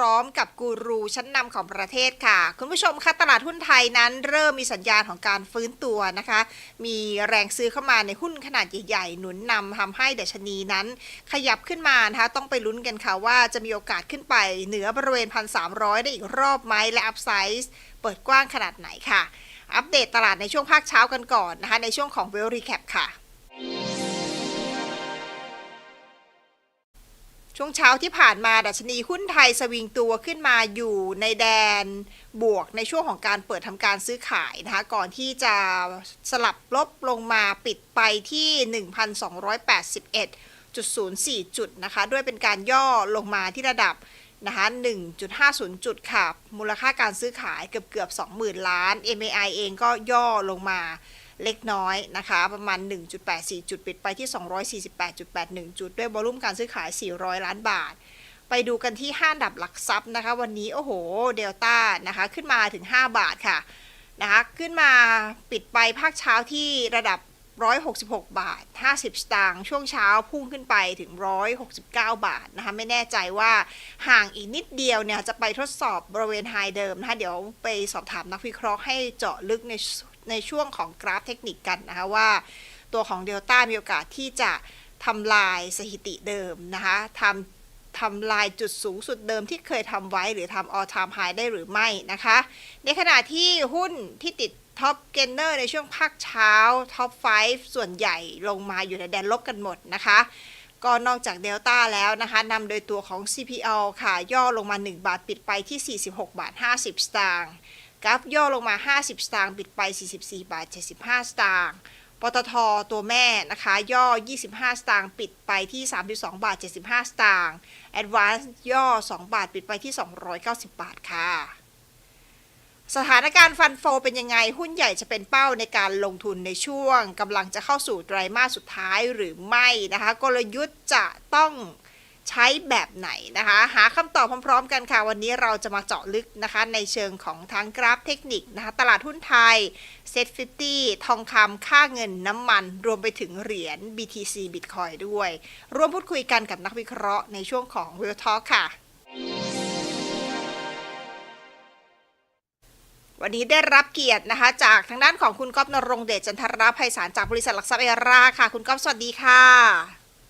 ร้อมกับกูรูชั้นนำของประเทศค่ะ คุณผู้ชมคะตลาดหุ้นไทยนั้น เริ่มมีสัญญาณของการฟื้นตัวนะคะ มีแรงซื้อเข้ามาในหุ้นขนาดใหญ่ๆ หนุนนำทำให้ดัชนีนั้น ขยับขึ้นมานะคะต้องไปลุ้นกันค่ะว่าจะมีโอกาสขึ้นไปเหนือบริเวณ 1,300 ได้อีกรอบไหมและอัพไซส์เปิดกว้างขนาดไหนค่ะ อัปเดตตลาดในช่วงภาคเช้ากันก่อนนะคะในช่วงของเวลรีแคปค่ะ ช่วงเช้าที่ผ่านมาดัชนีหุ้นไทยสวิงตัวขึ้นมาอยู่ในแดนบวกในช่วงของการเปิดทำการซื้อขายนะคะ ก่อนที่จะสลับลบลงมาปิดไปที่ 1,281.04 จุดนะคะ ด้วยเป็นการย่อลงมาที่ระดับนะคะ1.50 จุดค่ะ มูลค่าการซื้อขายเกือบเกือบ 20,000 ล้าน MAI เองก็ย่อลงมา เล็กน้อยนะคะ ประมาณ 1.84 จุดปิดไปที่ 248.81 จุด ด้วยวอลุ่มการซื้อขาย 400 ล้านบาท ไปดูกันที่5อันดับหลักทรัพย์นะคะ วันนี้โอ้โหเดลต้านะคะ ขึ้นมาถึง 5 บาทค่ะนะคะขึ้นมาปิดไปภาคเช้าที่ระดับ 166 บาท 50 สตางค์ช่วงเช้าพุ่งขึ้นไปถึง 169 บาทนะคะ ไม่แน่ใจว่าห่างอีกนิดเดียวเนี่ย จะไปทดสอบ บริเวณไฮเดิมนะคะ เดี๋ยวไปสอบถามนักวิเคราะห์ให้เจาะลึกใน ในช่วงของกราฟเทคนิคกันนะคะว่า ตัวของเดลต้ามีโอกาสที่จะทำลายสถิติเดิมนะคะทำทำลายจุดสูงสุดเดิมที่เคยทำไว้หรือทำ all time high ได้หรือไม่นะคะ ในขณะที่หุ้นที่ติดท็อปเกนเนอร์ในช่วงภาคเช้าท็อป 5 ส่วนใหญ่ลงมาอยู่ในแดนลบกันหมดนะคะ ก็นอกจากเดลต้าแล้วนะคะนำโดยตัวของ CPL ค่ะ ย่อลงมา 1 บาทปิดไปที่ 46 บาท 50 สตางค์ กราฟย่อลงมา 50 สตางค์ปิดไป 44 บาท 75 สตางค์ปตทตัวแม่นะคะ ย่อ 25 สตางค์ปิดไปที่ 32 บาท 75 สตางค์ Advance ย่อ 2 บาทปิดไปที่ 290 บาทค่ะ สถานการณ์ฟันโฟเป็นยังไง หุ้นใหญ่จะเป็นเป้าในการลงทุนในช่วงกำลังจะเข้าสู่ไตรมาสสุดท้ายหรือไม่นะคะ กลยุทธ์จะต้อง ใช้แบบไหนนะคะ หาคำตอบพร้อม ๆ กันค่ะ วันนี้เราจะมาเจาะลึกนะคะ ในเชิงของทั้งกราฟเทคนิคนะคะ ตลาดหุ้นไทย Set 50ทองคำค่าเงินน้ำมัน รวมไปถึงเหรียญ BTC Bitcoin ด้วย ร่วมพูดคุยกันกับนักวิเคราะห์ในช่วงของ Real Talk ค่ะ วันนี้ได้รับเกียรตินะคะ จากทางด้านของคุณก๊อฟนรงเดชจันทรภัยสารจากบริษัทหลักทรัพย์เอราค่ะ คุณก๊อฟสวัสดีค่ะ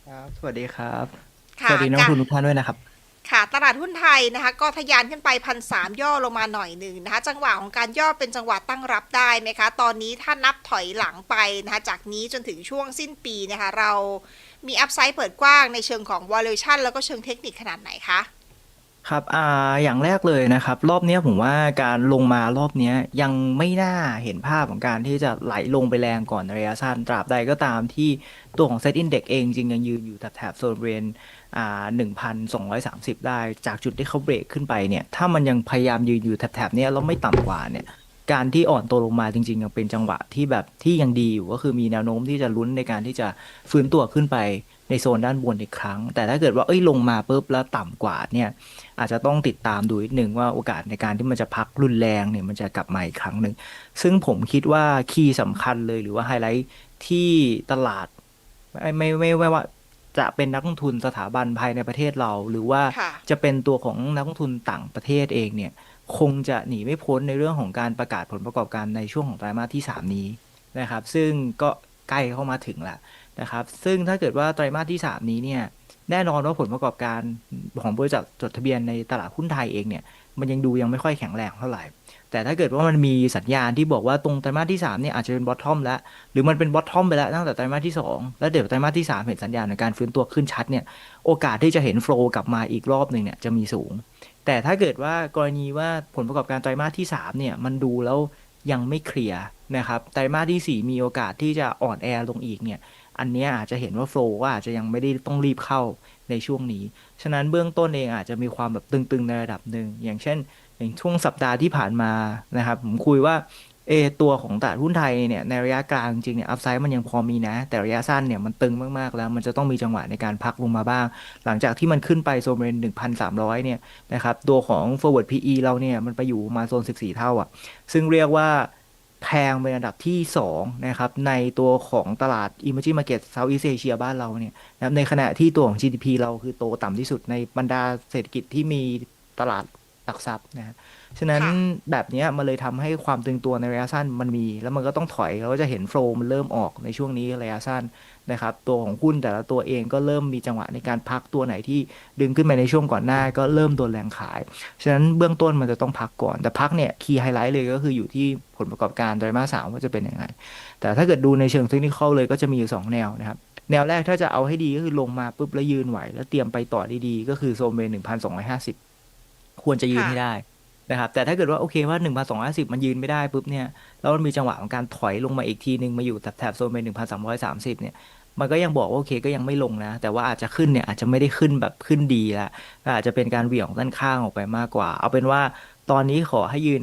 ครับ สวัสดีครับ สวัสดีนักลงทุนทุกท่านด้วยนะครับค่ะตลาดหุ้นไทยนะคะก็ทะยานขึ้นไปพันสามย่อลงมาหน่อยหนึ่งนะคะจังหวะของการย่อเป็นจังหวะตั้งรับได้ไหมคะ ตอนนี้ถ้านับถอยหลังไปนะคะจากนี้จนถึงช่วงสิ้นปีนะคะเรามีอัพไซด์เปิดกว้างในเชิงของ valuation แล้วก็เชิงเทคนิคขนาดไหนคะครับอ่าอย่างแรกเลยนะครับ รอบเนี้ยผมว่าการลงมารอบเนี้ยยังไม่น่าเห็นภาพของการที่จะไหลลงไปแรงก่อนในระยะสั้นตราบใดก็ตามที่ตัวของ Set Index เองจริงยังยืนอยู่แถบๆโซนบริเวณอ่า 1,230 ได้จากจุดที่เขาเบรกขึ้นไปเนี่ย ถ้ามันยังพยายามยืนอยู่แถบๆเนี้ยแล้วไม่ต่ำกว่าเนี่ยการที่อ่อนตัวลงมาจริงๆ ยังเป็นจังหวะที่แบบที่ยังดีอยู่ก็คือมีแนวโน้มที่จะลุ้นในการที่จะฟื้นตัวขึ้นไปในโซนด้านบนอีกครั้ง แต่ถ้าเกิดว่าเอ้ยลงมาปุ๊บแล้วต่ำกว่าเนี่ยอาจจะต้องติดตามดูนิดนึงว่าโอกาสในการที่มันจะพักรุนแรงเนี่ยมันจะกลับมาอีกครั้งหนึ่งซึ่งผมคิดว่าคีย์สำคัญเลยหรือว่าไฮไลท์ที่ตลาดไม่ไม่ไม่ว่า จะเป็นนักลงทุนสถาบันภายในประเทศเรา หรือว่าค่ะ จะเป็นตัวของนักลงทุนต่างประเทศเองเนี่ย คงจะหนีไม่พ้นในเรื่องของการประกาศผลประกอบการในช่วงของไตรมาสที่ 3 นี้นะครับ ซึ่งก็ใกล้เข้ามาถึงแล้วนะครับ ซึ่งถ้าเกิดว่าไตรมาสที่ 3 นี้เนี่ย แน่นอนว่าผลประกอบการของบริษัทจดทะเบียนในตลาดหุ้นไทยเองเนี่ย มันยังดูยังไม่ค่อยแข็งแรงเท่าไหร่ แต่ถ้าเกิดว่ามันมีสัญญาณที่บอกว่าตรงไตรมาสที่3เนี่ยอาจจะเป็นบอททอมแล้ว หรือมันเป็นบอททอมไปแล้วตั้งแต่ไตรมาสที่ 2 แล้วเดี๋ยวไตรมาสที่ 3 เห็นสัญญาณในการฟื้นตัวขึ้นชัดเนี่ยโอกาสที่จะเห็นโฟล์กลับมาอีกรอบหนึ่งเนี่ยจะมีสูง แต่ถ้าเกิดว่ากรณีว่าผลประกอบการไตรมาสที่3เนี่ยมันดูแล้วยังไม่เคลียร์นะครับไตรมาสที่ 4 มีโอกาสที่จะอ่อนแอลงอีกเนี่ยอันนี้อาจจะเห็นว่าโฟล์ก็อาจจะยังไม่ได้ต้องรีบเข้าในช่วงนี้ ฉะนั้นเบื้องต้นเองอาจจะมีความแบบตึงๆในระดับหนึ่งอย่างเช่น อย่างช่วงสัปดาห์ที่ผ่านมานะครับผมคุยว่าเอตัวของตลาดหุ้นไทยเนี่ยในระยะกลางจริงๆเนี่ยอัพไซด์มันยังพอมีนะ แต่ระยะสั้นเนี่ยมันตึงมาก ๆ แล้วมันจะต้องมีจังหวะในการพักลงมาบ้าง หลังจากที่มันขึ้นไปโซนบริเวณ1,300 เนี่ยนะครับตัวของ forward PE เราเนี่ยมันไปอยู่มาโซน 14 เท่าอะ ซึ่งเรียกว่าแพงเป็นอันดับที่2นะครับในตัวของตลาด emerging market Southeast Asia บ้านเราเนี่ยนะในขณะที่ตัวของ GDP เราคือโตต่ำที่สุดในบรรดาเศรษฐกิจที่มีตลาด หลักทรัพย์นะฮะฉะนั้นค่ะแบบเนี้ยมันเลยทำให้ความตึงตัวในระยะสั้นมันมี แล้วมันก็ต้องถอยเราก็จะเห็นโฟลว์มันเริ่มออกในช่วงนี้ระยะสั้นนะครับ ตัวของหุ้นแต่ละตัวเองก็เริ่มมีจังหวะในการพักตัวไหนที่ดึงขึ้นไปในช่วงก่อนหน้าก็เริ่มโดนแรงขาย ฉะนั้นเบื้องต้นมันจะต้องพักก่อน แต่พักเนี่ยคีย์ไฮไลท์เลยก็คืออยู่ที่ผลประกอบการไตรมาสสามว่าจะเป็นยังไง แต่ถ้าเกิดดูในเชิงเทคนิคเลยก็จะมีอยู่สองแนวนะครับแนวแรกถ้าจะเอาให้ดีก็คือลงมาปุ๊บแล้วยืนไหว แล้วเตรียมไปต่อดีๆ ก็คือโซนเบนหนึ่งพันสองร้อยห้าสิบ ควรจะยืนค่ะให้ได้นะครับ แต่ถ้าเกิดว่าโอเคว่าหนึ่งพันสองร้อยสิบมันยืนไม่ได้ปุ๊บเนี่ยแล้วมันมีจังหวะของการถอยลงมาอีกทีหนึ่งมาอยู่แถบๆโซนเบนหนึ่งพันสามร้อยสามสิบเนี่ยมันก็ยังบอกว่าโอเคก็ยังไม่ลงนะ แต่ว่าอาจจะขึ้นเนี่ยอาจจะไม่ได้ขึ้นแบบขึ้นดีละก็อาจจะเป็นการเหวี่ยงด้านข้างออกไปมากกว่า เอาเป็นว่าตอนนี้ขอให้ยืน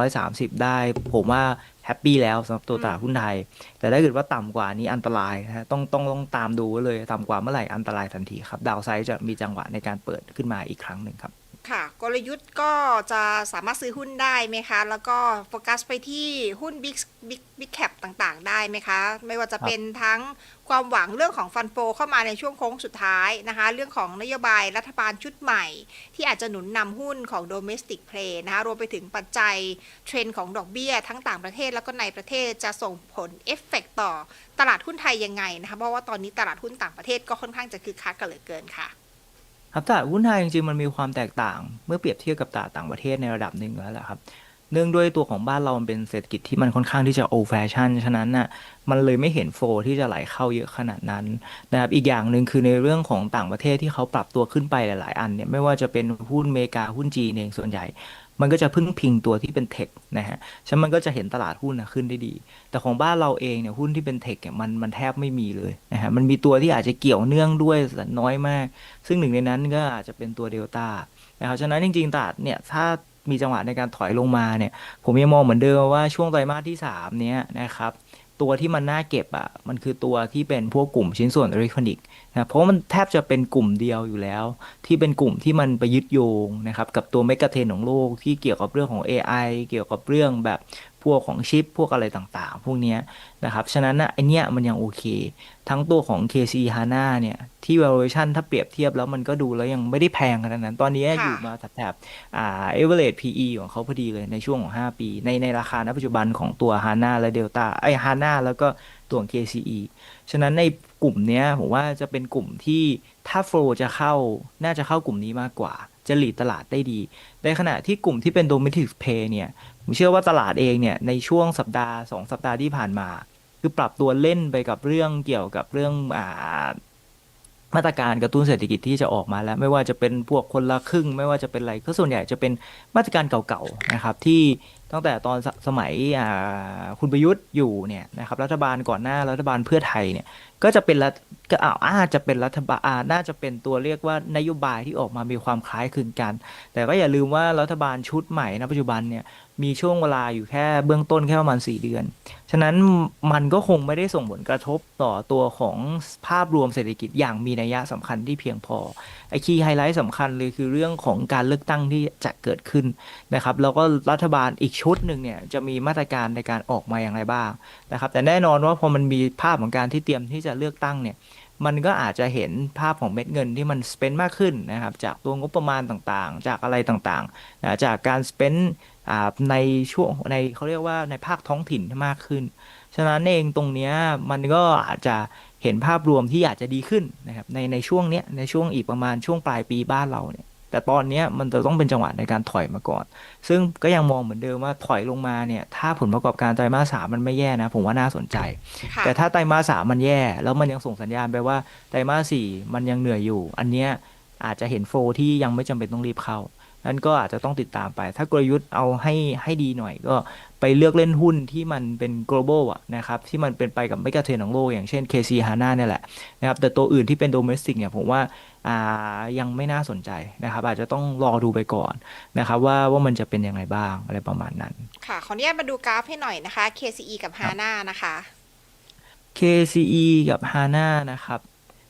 1,230 ได้ ผมว่าแฮปปี้แล้วสำหรับตัวตลาดหุ้นไทย แต่ถ้าเกิดว่าต่ำกว่านี้อันตรายนะฮะต้องต้องต้องตามดูไว้เลย ต่ำกว่าเมื่อไหร่อันตรายทันทีครับ ดาวไซด์จะมีจังหวะในการเปิดขึ้นมาอีกครั้งหนึ่งครับ ค่ะ กลยุทธ์ก็จะสามารถซื้อหุ้นได้ไหมคะ แล้วก็โฟกัสไปที่หุ้นบิ๊กบิ๊กบิ๊กแคปต่างๆ ได้ไหมคะ ไม่ว่าจะเป็นทั้งความหวังเรื่องของฟันโฟเข้ามาในช่วงโค้งสุดท้ายนะคะ เรื่องของนโยบายรัฐบาลชุดใหม่ ที่อาจจะหนุนนำหุ้นของ domestic play นะคะ รวมไปถึงปัจจัยเทรนด์ของดอกเบี้ย ทั้งต่างประเทศแล้วก็ในประเทศจะส่งผลเอฟเฟกต่อตลาดหุ้นไทยยังไงนะคะ เพราะว่าตอนนี้ตลาดหุ้นต่างประเทศก็ค่อนข้างจะคึกคักกันเหลือเกินค่ะ ครับตลาดหุ้นไทยจริงๆมันมีความแตกต่าง เมื่อเปรียบเทียบกับตลาดต่างประเทศในระดับหนึ่งแล้วแหละครับ เนื่องด้วยตัวของบ้านเรามันเป็นเศรษฐกิจที่มันค่อนข้างที่จะโอแฟชั่นฉะนั้นน่ะมันเลยไม่เห็นโฟลที่จะไหลเข้าเยอะขนาดนั้นนะครับอีกอย่างหนึ่งคือในเรื่องของต่างประเทศที่เขาปรับตัวขึ้นไปหลาย ๆ อันเนี่ยไม่ว่าจะเป็นหุ้นอเมริกาหุ้นจีนเองส่วนใหญ่ มันก็จะพึ่งพิงตัวที่เป็นเทคนะฮะฉะนั้นมันก็จะเห็นตลาดหุ้นนะขึ้นได้ดี แต่ของบ้านเราเองเนี่ยหุ้นที่เป็นเทคเนี่ยมันมันแทบไม่มีเลยนะฮะมันมีตัวที่อาจจะเกี่ยวเนื่องด้วยแต่น้อยมาก ซึ่งหนึ่งในนั้นก็อาจจะเป็นตัวเดลต้านะครับฉะนั้นจริงๆตลาดเนี่ยถ้ามีจังหวะในการถอยลงมาเนี่ยผมยังมองเหมือนเดิมว่าช่วงไตรมาสที่3เนี้ยนะครับ ตัวที่มันน่าเก็บอะมันคือตัวที่เป็นพวกกลุ่มชิ้นส่วนอิเล็กทรอนิกส์นะเพราะมันแทบจะเป็นกลุ่มเดียวอยู่แล้ว ที่เป็นกลุ่มที่มันไปยึดโยงนะครับกับตัวเมกะเทนของโลกที่เกี่ยวกับเรื่องของ AI เกี่ยวกับเรื่องแบบ พวกของชิปพวกอะไรต่างๆ พวกเนี้ยนะครับ ฉะนั้นนะไอเนี้ยมันยังโอเค ทั้งตัวของ KC HANA เนี่ย ที่ valuation ถ้าเปรียบเทียบแล้วมันก็ดูแล้วยังไม่ได้แพงขนาดนั้น ตอนนี้ค่ะอยู่มาแถบๆอ่า average PE ของเขาพอดีเลยในช่วงของ 5 ปี ในในราคาณปัจจุบันของตัว HANA และ Delta ไอ้ HANA แล้วก็ตัวของ KCE ฉะนั้นในกลุ่มเนี้ยผมว่าจะเป็นกลุ่มที่ถ้า flow จะเข้าน่าจะเข้ากลุ่มนี้มากกว่าจะหลีดตลาดได้ดี ในขณะที่กลุ่มที่เป็น domestic pay เนี่ย ผมเชื่อว่าตลาดเองเนี่ยในช่วงสัปดาห์ 2 สัปดาห์ที่ผ่านมา คือปรับตัวเล่นไปกับเรื่องเกี่ยวกับเรื่องอ่ามาตรการกระตุ้นเศรษฐกิจที่จะออกมาแล้ว ไม่ว่าจะเป็นพวกคนละครึ่ง ไม่ว่าจะเป็นอะไรก็ส่วนใหญ่จะเป็นมาตรการเก่าๆนะครับที่ตั้งแต่ตอนสสมัยคุณประยุทธ์อยู่เนี่ยนะครับรัฐบาลก่อนหน้ารัฐบาลเพื่อไทยเนี่ยก็จะเป็นรัฐก็อ้าวอาจจะเป็นรัฐบาลน่าจะเป็นตัวเรียกว่านโยบายที่ออกมามีความคล้ายคลึงกัน แต่ก็อย่าลืมว่ารัฐบาลชุดใหม่ณปัจจุบันเนี่ย มีช่วงเวลาอยู่แค่เบื้องต้นแค่ประมาณ 4 เดือน ฉะนั้นมันก็คงไม่ได้ส่งผลกระทบต่อตัวของภาพรวมเศรษฐกิจอย่างมีนัยยะสำคัญที่เพียงพอ ไอ้คีย์ไฮไลท์สำคัญเลยคือเรื่องของการเลือกตั้งที่จะเกิดขึ้นนะครับ แล้วก็รัฐบาลอีกชุดหนึ่งเนี่ยจะมีมาตรการในการออกมาอย่างไรบ้างนะครับ แต่แน่นอนว่าพอมันมีภาพของการที่เตรียมที่จะเลือกตั้งเนี่ยมันก็อาจจะเห็นภาพของเม็ดเงินที่มันสเปนมากขึ้นนะครับ จากตัวงบประมาณต่างๆ จากอะไรต่างๆนะจากการสเปน อ่าในช่วงในเขาเรียกว่าในภาคท้องถิ่นมากขึ้น ฉะนั้นเองตรงเนี้ยมันก็อาจจะเห็นภาพรวมที่อาจจะดีขึ้นนะครับในในช่วงเนี้ยในช่วงอีกประมาณช่วงปลายปีบ้านเราเนี่ย แต่ตอนเนี้ยมันจะต้องเป็นจังหวะในการถอยมาก่อน ซึ่งก็ยังมองเหมือนเดิมว่าถอยลงมาเนี่ย ถ้าผลประกอบการไตรมาสสามมันไม่แย่นะ ผมว่าน่าสนใจ ค่ะแต่ถ้าไตรมาสสามมันแย่ แล้วมันยังส่งสัญญาณไปว่าไตรมาสสี่มันยังเหนื่อยอยู่ อันเนี้ยอาจจะเห็นโฟลที่ยังไม่จำเป็นต้องรีบเข้า นั้นก็อาจจะต้องติดตามไป ถ้ากลยุทธ์เอาให้ให้ดีหน่อยก็ไปเลือกเล่นหุ้นที่มันเป็น global อะนะครับ ที่มันเป็นไปกับไม่กระเทรนของโลก อย่างเช่น KC HANA เนี่ยแหละนะครับ แต่ตัวอื่นที่เป็น domestic เนี่ยผมว่าอ่ายังไม่น่าสนใจนะครับ อาจจะต้องรอดูไปก่อนนะครับ ว่าว่ามันจะเป็นยังไงบ้างอะไรประมาณนั้น ค่ะ ขออนุญาตมาดูกราฟให้หน่อยนะคะ KCE กับ HANA นะคะ KCE กับ HANA นะครับ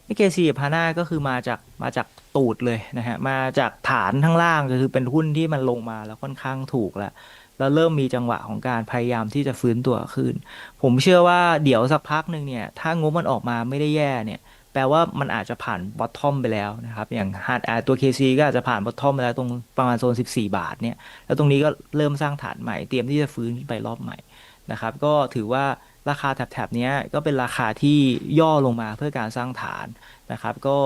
ไอ้ KCE กับ HANA ก็คือมาจากมาจากตูดเลยนะฮะ มาจากฐานข้างล่างก็คือเป็นหุ้นที่มันลงมาแล้วค่อนข้างถูกแล้วแล้วเริ่มมีจังหวะของการพยายามที่จะฟื้นตัวขึ้น ผมเชื่อว่าเดี๋ยวสักพักหนึ่งเนี่ย ถ้างบมันออกมาไม่ได้แย่เนี่ย แปลว่ามันอาจจะผ่านบอททอมไปแล้วนะครับ อย่าง hard อ่าตัว KC ก็อาจจะผ่านบอททอมไปแล้วตรงประมาณโซน 14 บาทเนี่ย แล้วตรงนี้ก็เริ่มสร้างฐานใหม่ เตรียมที่จะฟื้นขึ้นไปรอบใหม่นะครับ ก็ถือว่า ราคาแถบๆเนี้ยก็เป็นราคาที่ย่อลงมาเพื่อการสร้างฐานนะครับ ก็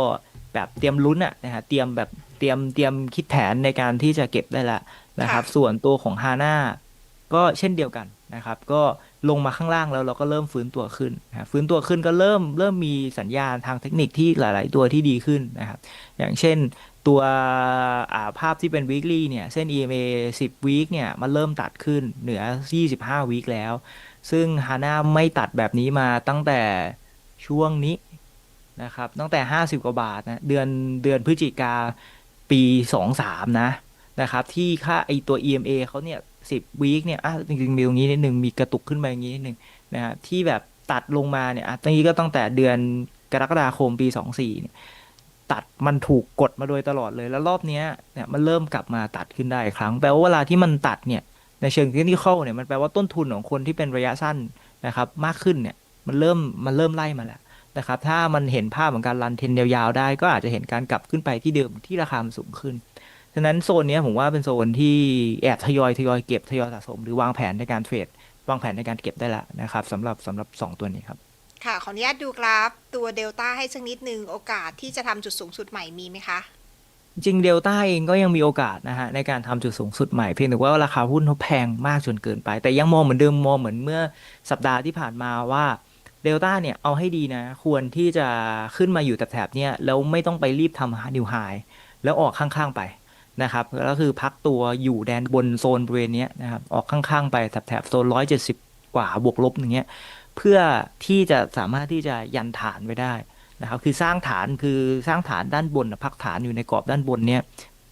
แบบเตรียมลุ้นอะนะฮะเตรียมแบบเตรียมเตรียมคิดแผนในการที่จะเก็บได้ละนะครับค่ะส่วนตัวของฮาน่าก็เช่นเดียวกันนะครับ ก็ลงมาข้างล่างแล้วเราก็เริ่มฟื้นตัวขึ้นนะฟื้นตัวขึ้นก็เริ่มเริ่มมีสัญญาณทางเทคนิคที่หลาย ๆ ตัวที่ดีขึ้นนะครับ อย่างเช่นตัวอ่าภาพที่เป็น weekly เนี่ย เส้น EMA 10 week เนี่ย มันเริ่มตัดขึ้นเหนือ 25 week แล้ว ซึ่งฮาน่าไม่ตัดแบบนี้มาตั้งแต่ช่วงนี้นะครับ ตั้งแต่ 50 กว่าบาทนะ เดือนเดือนพฤศจิกาปี 23 นะ นะครับ ที่ค่าไอตัว EMA เขาเนี่ย 10 วีคเนี่ยอะจริงๆมีตรงนี้นิดหนึ่งมีกระตุกขึ้นไปอย่างนี้นิดหนึ่งนะฮะที่แบบตัดลงมาเนี่ยอะตรงนี้ก็ตั้งแต่เดือนกรกฎาคมปี 24 เนี่ยตัดมันถูกกดมาโดยตลอดเลยแล้วรอบนี้เนี่ยมันเริ่มกลับมาตัดขึ้นได้อีกครั้งแปลว่าเวลาที่มันตัดเนี่ย ในเชิงเทคนิคเนี่ยมันแปลว่าต้นทุนของคนที่เป็นระยะสั้นนะครับมากขึ้นเนี่ยมันเริ่มมันเริ่มไล่มาแล้วนะครับถ้ามันเห็นภาพของการรันเทนยาวๆได้ ก็อาจจะเห็นการกลับขึ้นไปที่เดิมที่ราคามสูงขึ้นฉะนั้นโซนนี้ผมว่าเป็นโซนที่แอบทยอยทยอยเก็บทยอยสะสม หรือวางแผนในการเทรดวางแผนในการเก็บได้ละนะครับสำหรับสำหรับสองตัวนี้ครับ ค่ะ ขออนุญาตดูกราฟตัวเดลต้าให้สักนิดนึงโอกาสที่จะทำจุดสูงสุดใหม่มีไหมคะ จริงเดลต้าเองก็ยังมีโอกาสนะฮะในการทำจุดสูงสุดใหม่เพียงแต่ว่าราคาหุ้นเขาแพงมากจนเกินไป แต่ยังมองเหมือนเดิมมองเหมือนเมื่อสัปดาห์ที่ผ่านมาว่าเดลต้าเนี่ยเอาให้ดีนะ ควรที่จะขึ้นมาอยู่แถบๆเนี้ยแล้วไม่ต้องไปรีบทำนิวไฮแล้วออกข้างๆไปนะครับก็คือพักตัวอยู่แดนบนโซนบริเวณเนี้ยนะครับออกข้างๆไปแถบๆโซนร้อยเจ็ดสิบกว่าบวกลบอย่างเงี้ยเพื่อที่จะสามารถที่จะยันฐานไว้ได้ นะครับคือสร้างฐานคือสร้างฐานด้านบนนะพักฐานอยู่ในกรอบด้านบนเนี่ย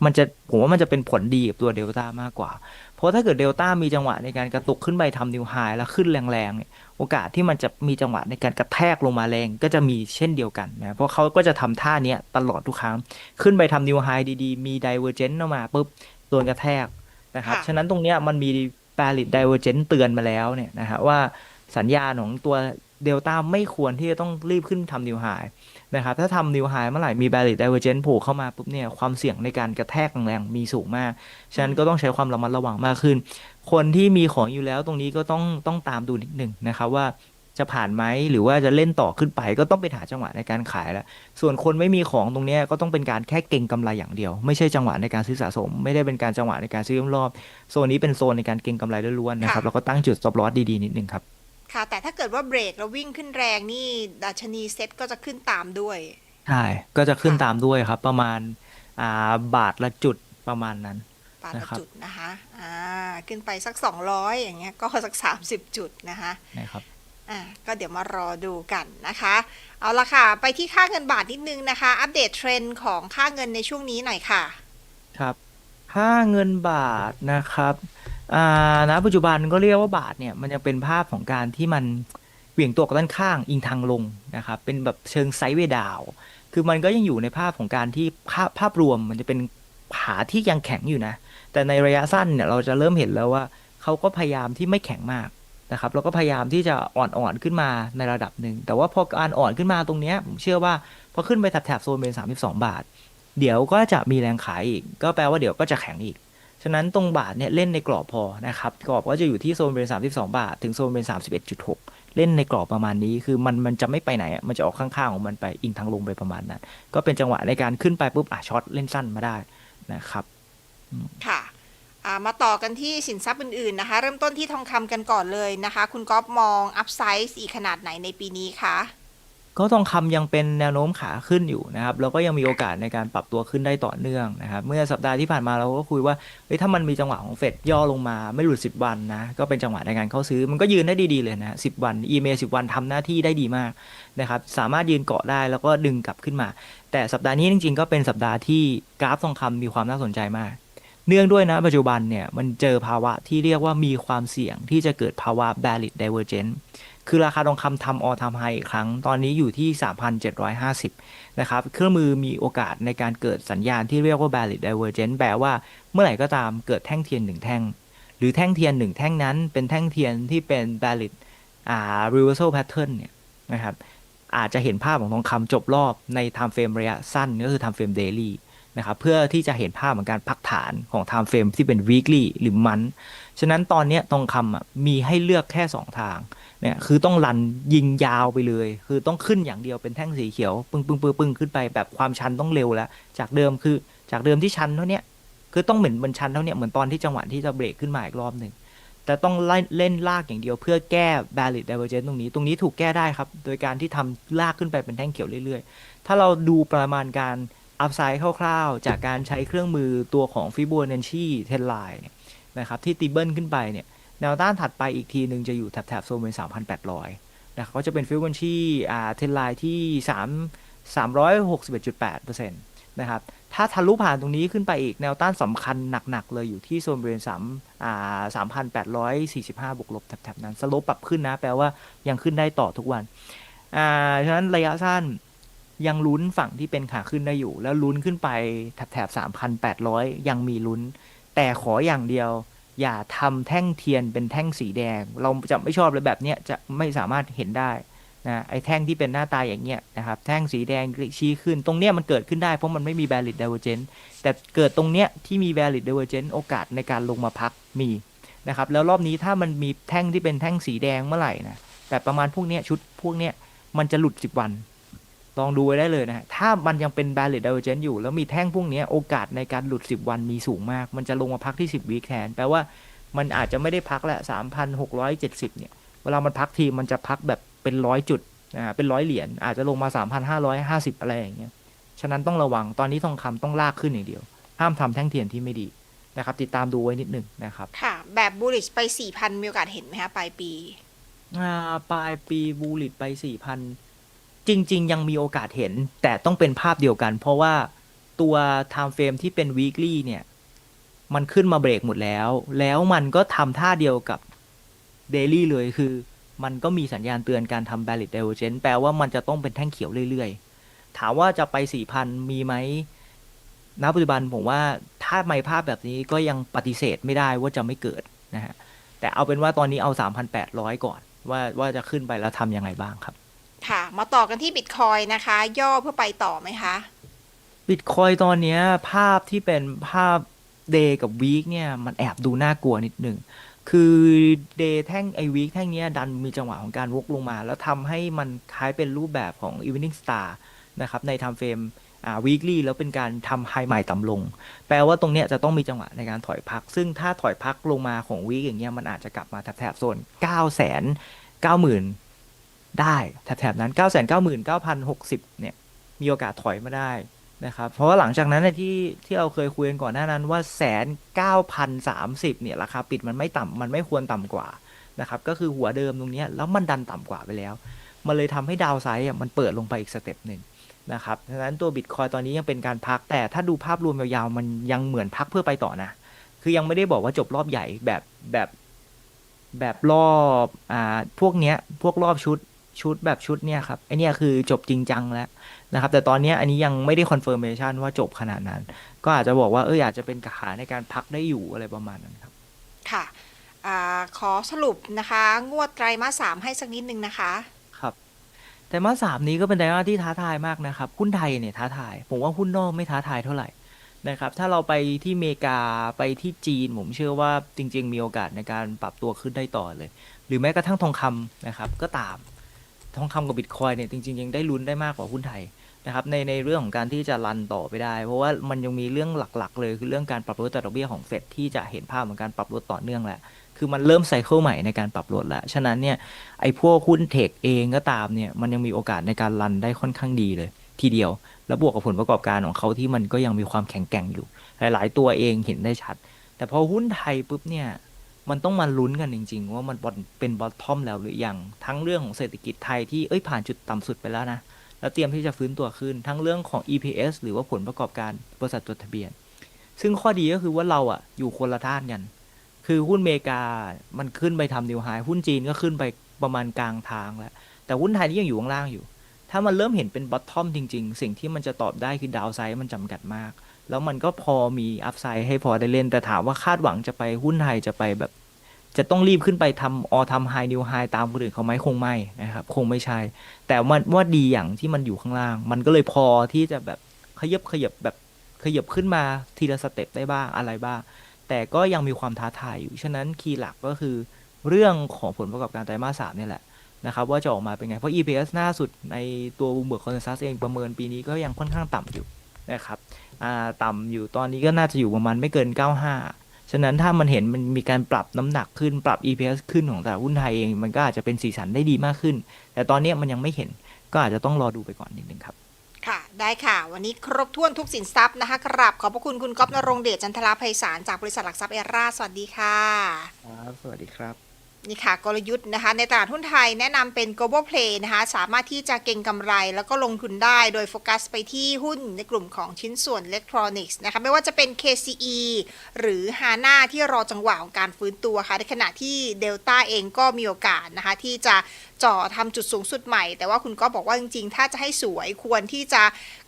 มันจะผมว่ามันจะเป็นผลดีกับตัวเดลต้ามากกว่า เพราะถ้าเกิดเดลต้ามีจังหวะในการกระตุกขึ้นไปทำนิวไฮแล้วขึ้นแรงๆเนี่ยโอกาสที่มันจะมีจังหวะในการกระแทกลงมาแรงก็จะมีเช่นเดียวกันนะเพราะเขาก็จะทำท่าเนี้ยตลอดทุกครั้ง ขึ้นไปทำนิวไฮดีๆ มีไดเวอร์เจนต์ออกมาปุ๊บโดนกระแทกนะครับค่ะฉะนั้นตรงเนี้ยมันมี valid divergence เตือนมาแล้วเนี่ยนะฮะว่าสัญญาณของตัว เดลต้าไม่ควรที่จะต้องรีบขึ้นทำนิวไฮนะครับถ้าทำนิวไฮเมื่อไหร่มี valid divergence โผล่เข้ามาปุ๊บเนี่ยความเสี่ยงในการกระแทกแรงมีสูงมาก ฉะนั้นก็ต้องใช้ความระมัดระวังมากขึ้น คนที่มีของอยู่แล้วตรงนี้ก็ต้องต้องตามดูนิดหนึ่งนะครับว่าจะผ่านไหมหรือว่าจะเล่นต่อขึ้นไป ก็ต้องไปหาจังหวะในการขายแล้วส่วนคนไม่มีของตรงนี้ก็ต้องเป็นการแค่เก็งกำไรอย่างเดียว ไม่ใช่จังหวะในการซื้อสะสม ไม่ได้เป็นการจังหวะในการซื้อรอบโซนนี้เป็นโซนในการเก็งกำไรล้วนๆนะครับค่ะแล้วก็ตั้งจุด stop loss ดีๆนิดนึงครับ ค่ะ แต่ถ้าเกิดว่าเบรกแล้ววิ่งขึ้นแรงนี่ดัชนีเซ็ตก็จะขึ้นตามด้วย ใช่ ก็จะขึ้นค่ะ ตามด้วยครับ ประมาณอ่าบาทละจุดประมาณนั้น ปานะละครับ จุดนะคะอ่าขึ้นไปสัก 200 อย่างเงี้ยก็สัก 30 จุดนะคะนะครับ อ่าก็เดี๋ยวมารอดูกันนะคะ เอาละค่ะ ไปที่ค่าเงินบาทนิดนึงนะคะ อัปเดตเทรนด์ของค่าเงินในช่วงนี้หน่อยค่ะ ครับค่าเงินบาทนะครับ อ่าณปัจจุบันก็เรียกว่าบาทเนี่ยมันยังเป็นภาพของการที่มันเหวี่ยงตัวกับด้านข้างอิงทางลงนะครับเป็นแบบเชิงไซด์เวดาว คือมันก็ยังอยู่ในภาพของการที่ภาพภาพรวมมันจะเป็นขาที่ยังแข็งอยู่นะ แต่ในระยะสั้นเนี่ยเราจะเริ่มเห็นแล้วว่าเขาก็พยายามที่ไม่แข็งมากนะครับแล้วก็พยายามที่จะอ่อนๆขึ้นมาในระดับหนึ่ง แต่ว่าพอการอ่อนขึ้นมาตรงนี้ผมเชื่อว่าพอขึ้นไปแถบโซนเป็น32 บาท เดี๋ยวก็จะมีแรงขายอีก ก็แปลว่าเดี๋ยวก็จะแข็งอีก ฉะนั้นตรงบาทเนี่ยเล่นในกรอบพอนะครับกรอบก็จะอยู่ที่โซนเป็น 32 บาท ถึงโซนเป็น 31.6 เล่นในกรอบประมาณนี้คือมันมันจะไม่ไปไหนอะมันจะออกข้างๆของมันไปอิงทางลงไปประมาณนั้น ก็เป็นจังหวะในการขึ้นไปปุ๊บอะช็อตเล่นสั้นมาได้นะครับค่ะมาต่อกันที่สินทรัพย์อื่นๆนะคะ เริ่มต้นที่ทองคำกันก่อนเลยนะคะ คุณก๊อฟมองอัพไซส์อีกขนาดไหนในปีนี้คะ ก็ทองคำยังเป็นแนวโน้มขาขึ้นอยู่นะครับแล้วก็ยังมีโอกาสในการปรับตัวขึ้นได้ต่อเนื่องนะครับ เมื่อสัปดาห์ที่ผ่านมาเราก็คุยว่าเฮ้ยถ้ามันมีจังหวะของเฟดย่อลงมาไม่หลุด 10 วันนะ ก็เป็นจังหวะในการเข้าซื้อ มันก็ยืนได้ดีๆเลยนะ10วันอีเมล10วันทำหน้าที่ได้ดีมากนะครับ สามารถยืนเกาะได้แล้วก็ดึงกลับขึ้นมา แต่สัปดาห์นี้จริงๆ ก็เป็นสัปดาห์ที่กราฟทองคำมีความน่าสนใจมาก เนื่องด้วยนะปัจจุบันเนี่ยมันเจอภาวะที่เรียกว่ามีความเสี่ยงที่จะเกิดภาวะ valid divergence คือราคาทองคำทำออทำไฮอีกครั้ง ตอนนี้อยู่ที่ 3,750 นะครับ เครื่องมือมีโอกาสในการเกิดสัญญาณที่เรียกว่า valid divergence แปลว่าเมื่อไหร่ก็ตามเกิดแท่งเทียนหนึ่งแท่ง หรือแท่งเทียนหนึ่งแท่งนั้น เป็นแท่งเทียนที่เป็น valid อ่า reversal pattern เนี่ยนะครับอาจจะเห็นภาพของทองคำจบรอบใน time frame ระยะสั้นก็คือ time frame daily นะครับเพื่อที่จะเห็นภาพของการพักฐานของ time frame ที่เป็น weekly หรือมันฉะนั้นตอนนี้ทองคำอะมีให้เลือกแค่ 2 ทางเนี่ยคือต้องรันยิงยาวไปเลย คือต้องขึ้นอย่างเดียวเป็นแท่งสีเขียว ปึ้งปึ้งปึ้งปึ้งขึ้นไปแบบความชันต้องเร็วแล้ว จากเดิมคือจากเดิมที่ชันเท่านี้คือต้องเหมือนมันชันเท่านี้เหมือนตอนที่จังหวะที่จะเบรกขึ้นมาอีกรอบหนึ่งแต่ต้องเล่นลากอย่างเดียวเพื่อแก้ valid divergence ตรงนี้ ตรงนี้ถูกแก้ได้ครับ โดยการที่ทำลากขึ้นไปเป็นแท่งเขียวเรื่อยๆ ถ้าเราดูประมาณการ upside คร่าวๆ จากการใช้เครื่องมือตัวของ Fibonacci 10 line เนี่ยนะครับที่ตีเบิลขึ้นไปเนี่ยแนวต้านถัดไปอีกทีหนึ่งจะอยู่แถบๆโซนเป็น3,800นะครับก็จะเป็น Fibonacci อ่า10 line ที่ 3 361.8%นะครับถ้าทะลุผ่านตรงนี้ขึ้นไปอีกแนวต้านสำคัญหนัก ๆ เลยอยู่ที่โซนบริเวณสามอ่าสามพันแปดร้อยสี่สิบห้าบวกลบแถบๆนั้นสโลปปรับขึ้นนะ แปลว่ายังขึ้นได้ต่อทุกวันอ่าฉะนั้นระยะสั้น ยังลุ้นฝั่งที่เป็นขาขึ้นได้อยู่ แล้วลุ้นขึ้นไปแถบสามพันแปดร้อยยังมีลุ้น แต่ขออย่างเดียว อย่าทำแท่งเทียนเป็นแท่งสีแดง เราจะไม่ชอบเลยแบบเนี้ยจะไม่สามารถเห็นได้นะไอ้แท่งที่เป็นหน้าตาอย่างเงี้ยนะครับแท่งสีแดงชี้ขึ้น ตรงเนี้ยมันเกิดขึ้นได้เพราะมันไม่มี valid divergence แต่เกิดตรงเนี้ยที่มี valid divergence โอกาสในการลงมาพักมีนะครับแล้วรอบนี้ถ้ามันมีแท่งที่เป็นแท่งสีแดงเมื่อไหร่นะแต่ประมาณพวกเนี้ยชุดพวกเนี้ยมันจะหลุด 10 วัน ลองดูไว้ได้เลยนะฮะ ถ้ามันยังเป็น valid divergence อยู่ แล้วมีแท่งพวกเนี้ยโอกาสในการหลุด 10 วันมีสูงมาก มันจะลงมาพักที่ 10 week แทน แปลว่ามันอาจจะไม่ได้พักแหละ3,670 เนี่ย เวลามันพักทีมันจะพักแบบเป็นร้อยจุดอ่าเป็นร้อยเหรียญ อาจจะลงมา 3,550 อะไรอย่างเงี้ย ฉะนั้นต้องระวัง ตอนนี้ทองคำต้องลากขึ้นอย่างเดียว ห้ามทำแท่งเทียนที่ไม่ดีนะครับ ติดตามดูไว้นิดหนึ่งนะครับ ค่ะ แบบ bullish ไป4,000มีโอกาสเห็นไหมคะปลายปี อ่า ปลายปีบูลิตไป4,000 จริง ๆ ยังมีโอกาสเห็น แต่ต้องเป็นภาพเดียวกัน เพราะว่าตัว time frame ที่เป็น weekly เนี่ย มันขึ้นมาเบรกหมดแล้ว แล้วมันก็ทำท่าเดียวกับ daily เลยคือ มันก็มีสัญญาณเตือนการทำ valid divergence แปลว่ามันจะต้องเป็นแท่งเขียวเรื่อย ๆ ถามว่าจะไป 4,000 มีไหมณปัจจุบันผมว่าถ้าไม่ภาพแบบนี้ก็ยังปฏิเสธไม่ได้ว่าจะไม่เกิดนะฮะแต่เอาเป็นว่าตอนนี้เอา 3,800 ก่อน ว่าว่าจะขึ้นไปแล้วทำยังไงบ้างครับ ค่ะ มาต่อกันที่ Bitcoin นะคะ ย่อเพื่อไปต่อไหมคะ บิตคอยตอนเนี้ยภาพที่เป็นภาพ day กับ week เนี่ยมันแอบดูน่ากลัวนิดหนึ่ง คือ day แท่งไอ week แท่งเนี้ยดันมีจังหวะของการวกลงมา แล้วทำให้มันคล้ายเป็นรูปแบบของ evening star นะครับใน time frame อ่า weekly แล้วเป็นการทำไฮใหม่ต่ำลง แปลว่าตรงเนี้ยจะต้องมีจังหวะในการถอยพัก ซึ่งถ้าถอยพักลงมาของ week อย่างเงี้ยมันอาจจะกลับมาแถบๆโซน 9 0 0 0 0 90,000 ได้แถบๆนั้น 9 9 9 0 60เนี่ยมีโอกาสถอยมาได้นะครับเพราะว่าหลังจากนั้นเนที่ที่เราเคยคุยกันก่อนหน้านั้นว่าแสนเก้าพันสามสิบเนี่ยราคาปิดมันไม่ต่ำมันไม่ควรต่ำกว่านะครับก็คือหัวเดิมตรงนี้แล้วมันดันต่ำกว่าไปแล้ว มันเลยทำให้ดาวไซด์มันเปิดลงไปอีกสเต็ปหนึ่งนะครับดังนั้นตัวบิตคอยตอนนี้ยังเป็นการพักแต่ถ้าดูภาพรวมยาวๆมันยังเหมือนพักเพื่อไปต่อนะ คือยังไม่ได้บอกว่าจบรอบใหญ่แบบแบบแบบรอบอ่าพวกเนี้ยพวกรอบชุด ชุดแบบชุดเนี้ยครับไอเนี้ยคือจบจริงจังแล้วนะครับ แต่ตอนเนี้ยอันนี้ยังไม่ได้คอนเฟิร์มเมชันว่าจบขนาดนั้น ก็อาจจะบอกว่าเอออาจจะเป็นขาในการพักได้อยู่อะไรประมาณนั้นครับ ค่ะอาขอสรุปนะคะ งวดไตรมาสสามให้สักนิดนึงนะคะ ครับแต่มาสามนี้ก็เป็นไตรมาสที่ท้าทายมากนะครับหุ้นไทยเนี่ยท้าทาย ผมว่าหุ้นนอกไม่ท้าทายเท่าไหร่นะครับถ้าเราไปที่อเมริกาไปที่จีน ผมเชื่อว่าจริง ๆ มีโอกาสในการปรับตัวขึ้นได้ต่อเลย หรือแม้กระทั่งทองคำนะครับก็ตาม ทองคำกับบิตคอยเนี่ยจริงๆ ยังได้ลุ้นได้มากกว่าหุ้นไทยนะครับในในเรื่องของการที่จะรันต่อไปได้ เพราะว่ามันยังมีเรื่องหลักๆ เลยคือเรื่องการปรับลดอัตราดอกเบี้ยของเฟดที่จะเห็นภาพของการปรับลดต่อเนื่องแหละคือมันเริ่มไซเคิลใหม่ในการปรับลดแล้ว ฉะนั้นเนี่ยไอ้พวกหุ้นเทคเองก็ตามเนี่ยมันยังมีโอกาสในการรันได้ค่อนข้างดีเลย ทีเดียว แล้วบวกกับผลประกอบการของเขาที่มันก็ยังมีความแข็งแกร่งอยู่ หลาย ๆ ตัวเองเห็นได้ชัด แต่พอหุ้นไทยปุ๊บเนี่ย มันต้องมาลุ้นกันจริง ๆ ว่ามันเป็นบอททอมแล้วหรือยังทั้งเรื่องของเศรษฐกิจไทยที่เอ้ยผ่านจุดต่ำสุดไปแล้วนะแล้วเตรียมที่จะฟื้นตัวขึ้นทั้งเรื่องของ EPS หรือว่าผลประกอบการบริษัทจดทะเบียน ซึ่งข้อดีก็คือว่าเราอะอยู่คนละท่านกัน คือหุ้นเมกา มันขึ้นไปทำนิวไฮหุ้นจีนก็ขึ้นไปประมาณกลางทางแล้ว แต่หุ้นไทยนี่ยังอยู่ข้างล่างอยู่ ถ้ามันเริ่มเห็นเป็นบอททอมจริง ๆ สิ่งที่มันจะตอบได้คือดาวไซด์มันจำกัดมาก แล้วมันก็พอมีอัพไซด์ให้พอได้เล่น แต่ถามว่าคาดหวังจะไปหุ้นไทยจะไปแบบ จะต้องรีบขึ้นไปทำออทำไฮนิวไฮตามคนอื่นเขาไหมคงไม่นะครับ คงไม่ใช่ แต่มันว่าดีอย่างที่มันอยู่ข้างล่าง มันก็เลยพอที่จะแบบขยับขยับแบบขยับขึ้นมาทีละสเต็ปได้บ้างอะไรบ้าง แต่ก็ยังมีความท้าทายอยู่ ฉะนั้นคีย์หลักก็คือเรื่องของผลประกอบการไตรมาสสามนี่แหละนะครับว่าจะออกมาเป็นไง เพราะ EPS หน้าสุดในตัวบูมเบิร์กคอนเซนแซสเองประเมินปีนี้ก็ยังค่อนข้างต่ำอยู่นะครับ ต่ำอยู่ตอนนี้ก็น่าจะอยู่ประมาณไม่เกิน 95 ฉะนั้นถ้ามันเห็นมันมีการปรับน้ำหนักขึ้นปรับ EPS ขึ้นของตลาดหุ้นไทยเองมันก็อาจจะเป็นสีสันได้ดีมากขึ้น แต่ตอนนี้มันยังไม่เห็นก็อาจจะต้องรอดูไปก่อนนิดนึงครับค่ะ ได้ค่ะ วันนี้ครบถ้วนทุกสินทรัพย์นะคะกราบขอบพระคุณคุณก๊อฟนรงค์เดชจันทราภัยสารจากบริษัทหลักทรัพย์เอราสวัสดีค่ะ ครับ สวัสดีครับ นี่ค่ะกลยุทธ์นะคะในตลาดหุ้นไทยแนะนำเป็น global play นะคะสามารถที่จะเก็งกำไรแล้วก็ลงทุนได้โดยโฟกัสไปที่หุ้นในกลุ่มของชิ้นส่วนอิเล็กทรอนิกส์นะคะไม่ว่าจะเป็น KCE หรือ HANA ที่รอจังหวะของการฟื้นตัวค่ะในขณะที่ Delta เองก็มีโอกาสนะคะที่จะ จ่อทำจุดสูงสุดใหม่ แต่ว่าคุณก็บอกว่าจริง ๆ ถ้าจะให้สวยควรที่จะ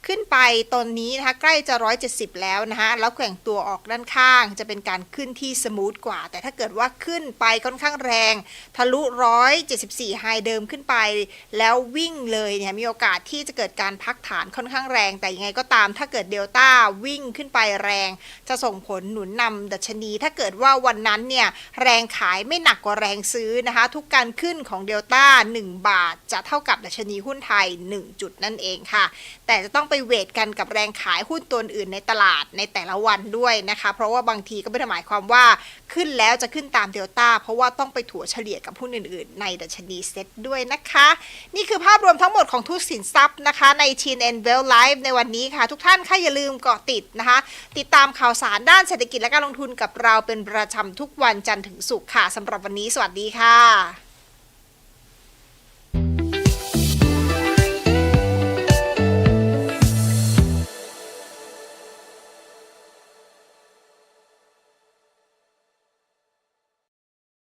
ขึ้นไปตอนนี้นะคะใกล้จะ 170 แล้วนะคะแล้วแกว่งตัวออกด้านข้าง จะเป็นการขึ้นที่สมูทกว่า แต่ถ้าเกิดว่าขึ้นไปค่อนข้างแรง ทะลุ 174 ไฮเดิมขึ้นไป แล้ววิ่งเลยเนี่ยมีโอกาสที่จะเกิดการพักฐานค่อนข้างแรง แต่ยังไงก็ตาม ถ้าเกิดเดลต้าวิ่งขึ้นไปแรง จะส่งผลหนุนนำดัชนี ถ้าเกิดว่าวันนั้นเนี่ยแรงขายไม่หนักกว่าแรงซื้อนะคะทุกการขึ้นของเดลต้า1 บาทจะเท่ากับดัชนีหุ้นไทย 1 จุดนั่นเองค่ะ แต่จะต้องไปเวทกันกับแรงขายหุ้นตัวอื่นในตลาดในแต่ละวันด้วยนะคะ เพราะว่าบางทีก็ไม่ได้หมายความว่าขึ้นแล้วจะขึ้นตามเดลต้าเพราะว่าต้องไปถัวเฉลี่ยกับหุ้นอื่น ๆ ในดัชนีเซ็ตด้วยนะคะ นี่คือภาพรวมทั้งหมดของทุกสินทรัพย์นะคะใน Chin and Well Live ในวันนี้ค่ะ ทุกท่านค่ะอย่าลืมเกาะติดนะคะ ติดตามข่าวสารด้านเศรษฐกิจและการลงทุนกับเราเป็นประจำทุกวันจันทร์ถึงศุกร์ค่ะสำหรับวันนี้สวัสดีค่ะ